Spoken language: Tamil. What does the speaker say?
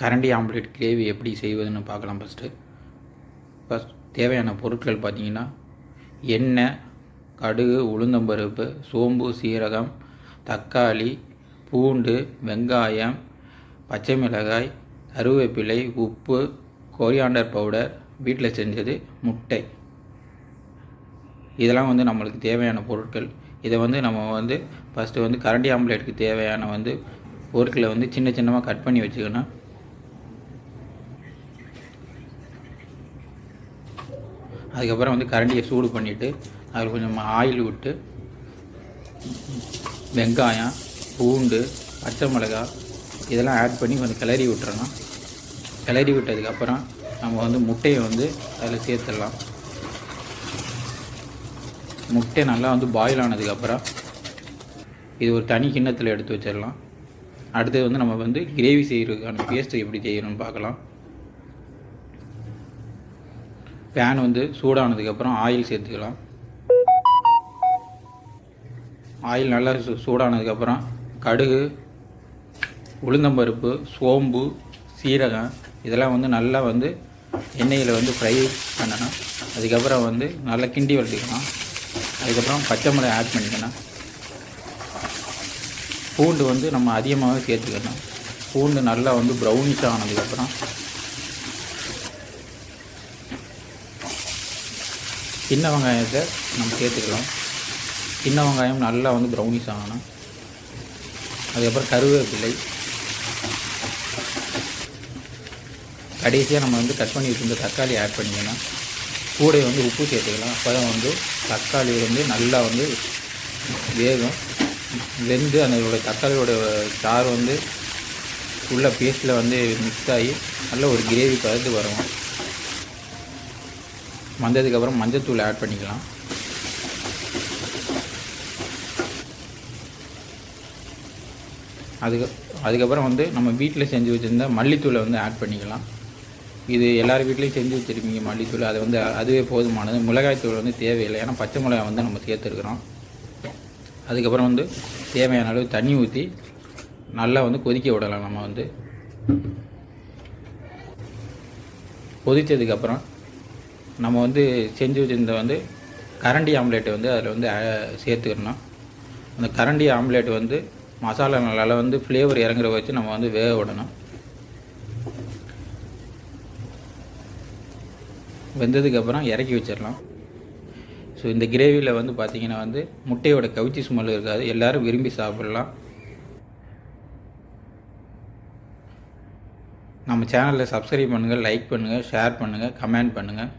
கரண்டி ஆம்லேட் கிரேவி எப்படி செய்வதுன்னு பார்க்கலாம் ஃபஸ்ட்டு ஃபஸ்ட் தேவையான பொருட்கள் பார்த்தீங்கன்னா எண்ணெய் கடுகு உளுந்தம்பருப்பு சோம்பு சீரகம் தக்காளி பூண்டு வெங்காயம் பச்சை மிளகாய் கருவேப்பிலை உப்பு கொரியாண்டர் பவுடர் வீட்டில் செஞ்சது முட்டை. இதெல்லாம் வந்து நம்மளுக்கு தேவையான பொருட்கள். இதை வந்து நம்ம வந்து ஃபஸ்ட்டு வந்து கரண்டி ஆம்லேட்டுக்கு தேவையான வந்து பொருட்களை வந்து சின்ன சின்னமாக கட் பண்ணி வச்சுக்கணும். அதுக்கப்புறம் வந்து கரண்டியை சூடு பண்ணிவிட்டு அதில் கொஞ்சம் ஆயில் விட்டு வெங்காயம் பூண்டு பச்சை மிளகாய் இதெல்லாம் ஆட் பண்ணி கொஞ்சம் கிளறி விட்டுறணும். கிளறி விட்டதுக்கப்புறம் நம்ம வந்து முட்டையை வந்து அதில் சேர்த்துடலாம். முட்டை நல்லா வந்து பாயில் ஆனதுக்கப்புறம் இது ஒரு தனி கிண்ணத்தில் எடுத்து வச்சிடலாம். அடுத்தது வந்து நம்ம வந்து கிரேவி செய்கிறதுக்கான பேஸ்ட்டு எப்படி செய்யணும்னு பார்க்கலாம். பேன் வந்து சூடானதுக்கப்புறம் ஆயில் சேர்த்துக்கலாம். ஆயில் நல்லா சூ சூடானதுக்கப்புறம் கடுகு உளுந்தம்பருப்பு சோம்பு சீரகம் இதெல்லாம் வந்து நல்லா வந்து எண்ணெயில் வந்து ஃப்ரை பண்ணணும். அதுக்கப்புறம் வந்து நல்லா கிண்டி வளர்த்துக்கணும் அதுக்கப்புறம் பச்சை மிளகாய் ஆட் பண்ணிக்கணும் பூண்டு வந்து நம்ம அதிகமாகவே சேர்த்துக்கணும். பூண்டு நல்லா வந்து ப்ரௌனிஷ் ஆனதுக்கப்புறம் சின்ன வெங்காயத்தை நம்ம சேர்த்துக்கலாம். சின்ன வெங்காயம் நல்லா வந்து ப்ரௌனிஸ் ஆகணும். அதுக்கப்புறம் கருவேப்பிலை. கடைசியாக நம்ம வந்து கட் பண்ணி வச்சுருந்த தக்காளி ஆட் பண்ணிங்கன்னா கூட வந்து உப்பு சேர்த்துக்கலாம். அப்போ தான் வந்து தக்காளி வந்து நல்லா வந்து வேகும். வெந்து அதோட தக்காளியோட சாறு வந்து உள்ள பேஸ்ட்டில் வந்து மிக்ஸ் ஆகி நல்ல ஒரு கிரேவி பதத்து வரும் வந்ததுக்கப்புறம் மஞ்சத்தூள் ஆட் பண்ணிக்கலாம். அதுக்கு அதுக்கப்புறம் வந்து நம்ம வீட்டில் செஞ்சு வச்சுருந்த மல்லித்தூளை வந்து ஆட் பண்ணிக்கலாம். இது எல்லார் வீட்லேயும் செஞ்சு வச்சுருப்பீங்க மல்லித்தூள். அது வந்து அதுவே போதுமானது. மிளகாய்த்தூள் வந்து தேவையில்லை. ஏன்னா பச்சை மிளகாய் வந்து நம்ம சேர்த்துருக்குறோம். அதுக்கப்புறம் வந்து தேவையான அளவு தண்ணி ஊற்றி நல்லா வந்து கொதிக்க விடலாம் நம்ம வந்து. கொதித்ததுக்கப்புறம் நம்ம வந்து செஞ்சு வச்சுருந்த வந்து கரண்டி ஆம்லேட்டை வந்து அதில் வந்து சேர்த்துக்கணும். அந்த கரண்டி ஆம்லேட் வந்து மசாலா நல்லா வந்து ஃப்ளேவர் இறங்குற வச்சு நம்ம வந்து வேக விடணும். வெந்ததுக்கப்புறம் இறக்கி வச்சிடலாம். ஸோ இந்த கிரேவியில் வந்து பார்த்திங்கன்னா வந்து முட்டையோட கவுச்சி ஸ்மெல் இருக்காது. எல்லோரும் விரும்பி சாப்பிட்லாம். நம்ம சேனலில் சப்ஸ்கிரைப் பண்ணுங்கள் லைக் பண்ணுங்கள் ஷேர் பண்ணுங்கள் கமெண்ட் பண்ணுங்கள்